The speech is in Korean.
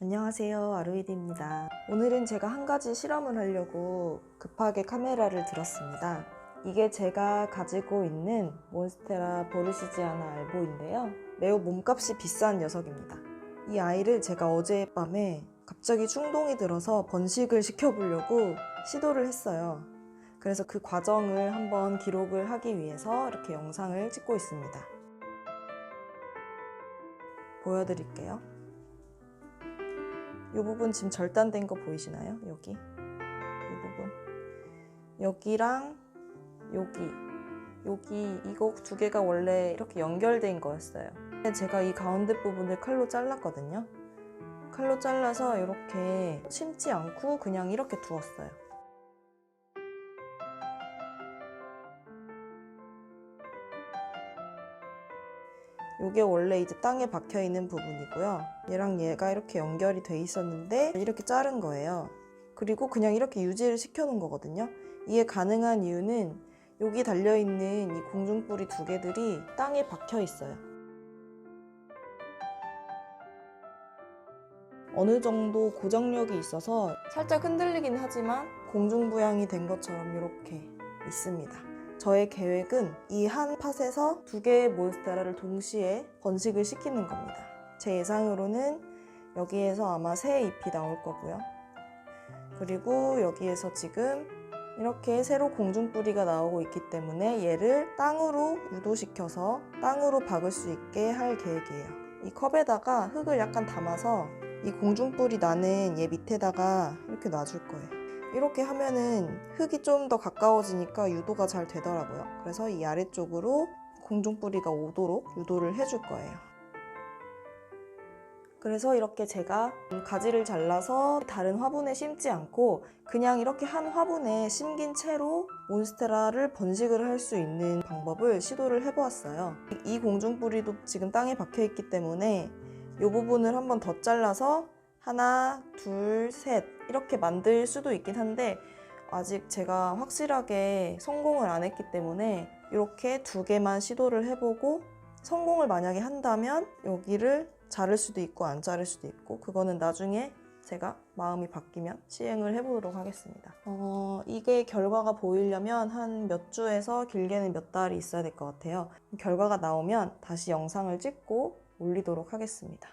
안녕하세요. 아루이드입니다. 오늘은 제가 한 가지 실험을 하려고 급하게 카메라를 들었습니다. 이게 제가 가지고 있는 몬스테라 보르시지아나 알보인데요. 매우 몸값이 비싼 녀석입니다. 이 아이를 제가 어젯밤에 갑자기 충동이 들어서 번식을 시켜보려고 시도를 했어요. 그래서 그 과정을 한번 기록을 하기 위해서 이렇게 영상을 찍고 있습니다 보여드릴게요. 이 부분 지금 절단된 거 보이시나요? 여기? 이 부분. 여기랑 여기. 여기 이거 두 개가 원래 이렇게 연결된 거였어요. 제가 이 가운데 부분을 칼로 잘랐거든요. 칼로 잘라서 이렇게 심지 않고 그냥 이렇게 두었어요 이게 원래 이제 땅에 박혀 있는 부분이고요. 얘랑 얘가 이렇게 연결이 돼 있었는데 이렇게 자른 거예요. 그리고 그냥 이렇게 유지를 시켜 놓은 거거든요. 이게 가능한 이유는 여기 달려 있는 이 공중뿌리 두 개들이 땅에 박혀 있어요. 어느 정도 고정력이 있어서 살짝 흔들리긴 하지만 공중부양이 된 것처럼 이렇게 있습니다. 저의 계획은 이 한 팟에서 두 개의 몬스테라를 동시에 번식을 시키는 겁니다. 제 예상으로는 여기에서 아마 새 잎이 나올 거고요. 그리고 여기에서 지금 이렇게 새로 공중뿌리가 나오고 있기 때문에 얘를 땅으로 유도시켜서 땅으로 박을 수 있게 할 계획이에요. 이 컵에다가 흙을 약간 담아서 이 공중뿌리 나는 얘 밑에다가 이렇게 놔줄 거예요. 이렇게 하면은 흙이 좀 더 가까워지니까 유도가 잘 되더라고요. 그래서 이 아래쪽으로 공중뿌리가 오도록 유도를 해줄 거예요. 그래서 이렇게 제가 가지를 잘라서 다른 화분에 심지 않고 그냥 이렇게 한 화분에 심긴 채로 몬스테라를 번식을 할 수 있는 방법을 시도를 해보았어요. 이 공중뿌리도 지금 땅에 박혀 있기 때문에 이 부분을 한번 더 잘라서 하나, 둘, 셋 이렇게 만들 수도 있긴 한데 아직 제가 확실하게 성공을 안 했기 때문에 이렇게 두 개만 시도를 해보고 성공을 만약에 한다면 여기를 자를 수도 있고 안 자를 수도 있고 그거는 나중에 제가 마음이 바뀌면 시행을 해보도록 하겠습니다. 어, 이게 결과가 보이려면 한 몇 주에서 길게는 몇 달이 있어야 될 것 같아요. 결과가 나오면 다시 영상을 찍고 올리도록 하겠습니다.